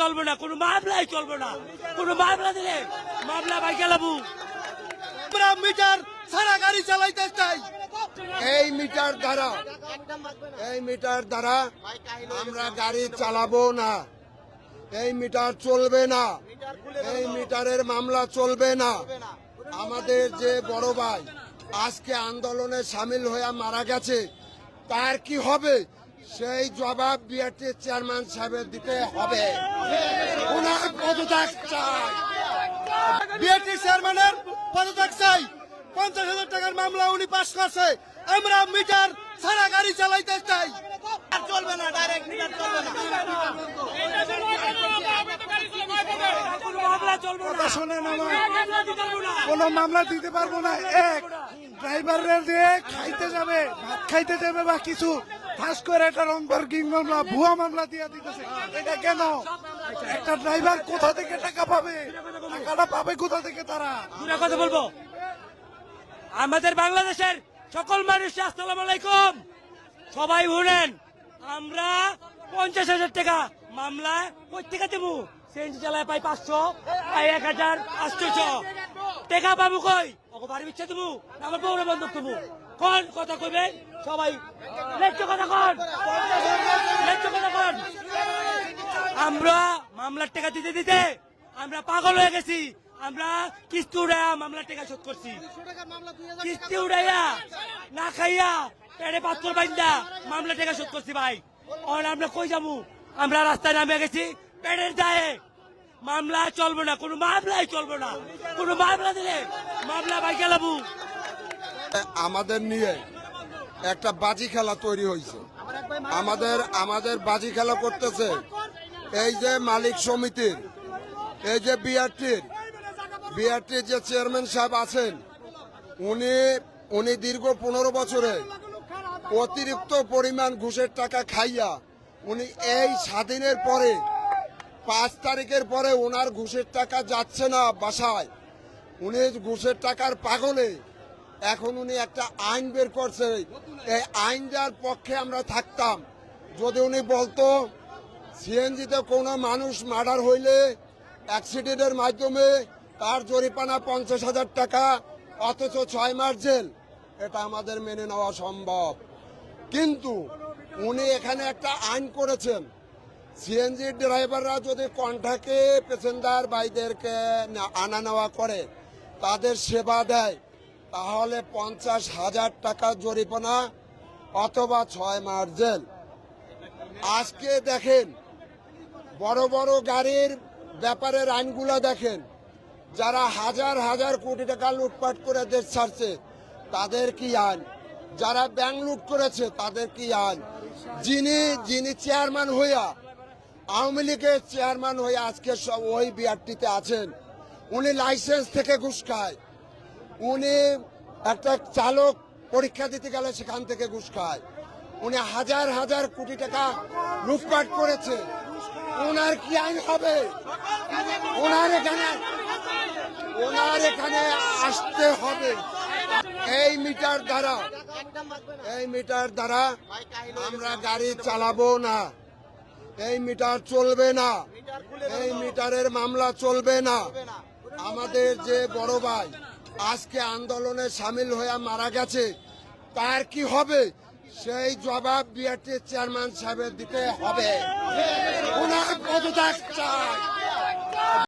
চলবে না, কোনো মামলাই চলবে না, কোনো মামলা দিলে মামলা ভাই গেলাবু মিটার সারা গাড়ি চালাইতে চাই। এই মিটার দ্বারা, এই মিটার দ্বারা আমরা গাড়ি চালাবো না। এই মিটার চলবে না, এই মিটারের মামলা চলবে না। আমাদের যে বড় ভাই আজকে আন্দোলনে সামিল হয়ে মারা গেছে, তার কি হবে? সেই জবাব বিআরটি চেয়ারম্যান সাহেবের দিতে হবে। ওনার পদত্যাগ চাই। বিএটি চেয়ারম্যানের পদত্যাগ চাই। পঞ্চাশ হাজার টাকার মামলা উনি পাশ করছে। আমরা মিটার সারা গাড়ি চালাইতে চাই। না। কোনো মামলা দিতে পারব না। এক ড্রাইভারের দিয়ে খাইতে যাবে, ভাত খাইতে যাবে বা কিছু। ফাঁস করে একটা রং পার্কিং মামলা, ভুয়া মামলা দিয়ে দিতেছে। এটা কেন? একটা ড্রাইভার কোথা থেকে টাকা পাবে? টাকাটা পাবে কোথা থেকে তারা? কথা বলব। আমাদের বাংলাদেশের সকল মানুষ আসসালাম আলাইকুম। সবাই শুনেন, আমরা পঞ্চাশ হাজার টাকা মামলা টাকা দেবো। সিএনজি চালায় পাই পাঁচশো পাই এক হাজার, পাঁচশো টাকা পাবো কই? ওকে বাড়ি বিচ্ছা দেবো আমার বউরে বন্ধক দেবো। কোন কথা কইবেন সবাই কথা কন? কথা কন? আমরা মামলার টাকা দিতে দিতে আমরা পাগল হয়ে গেছি। আমরা কিস্তি উড়াইয়া মামলার টাকা শোধ করছি। কিস্তি উড়াইয়া না খাইয়া পেটে পাথর বাইন্দা মামলা টাকা শোধ করছি ভাই। আমরা কই যাব? আমরা রাস্তায় নামে গেছি, পেটের দায়ে। মামলা চলবো না, কোনো মামলাই চলবো না। কোনো মামলা দিলে মামলা ভাই গেলাবু আমাদের নিয়ে একটা বাজি খেলা তৈরি হয়েছে। আমাদের আমাদের বাজি খেলা করতেছে এই যে মালিক সমিতির, এই যে বিআরটির। বিআরটির যে চেয়ারম্যান সাহেব আছেন, উনি উনি দীর্ঘ পনেরো বছরে অতিরিক্ত পরিমাণ ঘুষের টাকা খাইয়া উনি এই স্বাধীনের পরে, পাঁচ তারিখের পরে ওনার ঘুষের টাকা যাচ্ছে না বাসায়। উনি ঘুষের টাকার পাগলে এখন উনি একটা আইন বের করছে। এই আইন যার পক্ষে আমরা থাকতাম। যদি উনি বলতো, সিএনজিতে কোনো মানুষ মার্ডার হইলে অ্যাক্সিডেন্টের মাধ্যমে তার জরিপানা পঞ্চাশ হাজার টাকা, অথচ ছয় মাস জেল। এটা আমাদের মেনে নেওয়া সম্ভব। কিন্তু উনি এখানে একটা আইন করেছেন। সিএনজি ড্রাইভাররা যদি কন্ট্রাক্টে প্যাসেঞ্জার ভাইদেরকে না- আনা নেওয়া করে, তাদের সেবা দেয়। তাহলে পঞ্চাশ হাজার টাকা জরিমানা অথবা ছয় মাস জেল। আজকে দেখেন, বড় বড় গাড়ির ব্যাপারের আইনগুলো দেখেন, যারা হাজার হাজার কোটি টাকা লুটপাট করে দেশ ছাড়ছে, তাদের কি আইন? যারা ব্যাংক লুট করেছে, তাদের কি আইন? যিনি যিনি চেয়ারম্যান হইয়া, আওয়ামী লীগের চেয়ারম্যান হয়ে আজকে সব ওই বিআরটিতে আছেন, উনি লাইসেন্স থেকে ঘুষ খায়। উনি একটা চালক পরীক্ষা দিতে গেলে সেখান থেকে ঘুষ খায়। উনি হাজার হাজার কোটি টাকা লুটপাট করেছে। ওনার কি আইন হবে? ওনার এখানে ওনার এখানে আসতে হবে। এই মিটার দ্বারা এই মিটার দ্বারা আমরা গাড়ি চালাবো না। এই মিটার চলবে না। এই মিটারের মামলা চলবে না। আমাদের যে বড় ভাই আজকে আন্দোলনে সামিল হয়ে মারা গেছে। তার কি হবে? সেই জবাব বিআরটি চেয়ারম্যান সাহেবের দিতে হবে। ওনার পদত্যাগ চাই।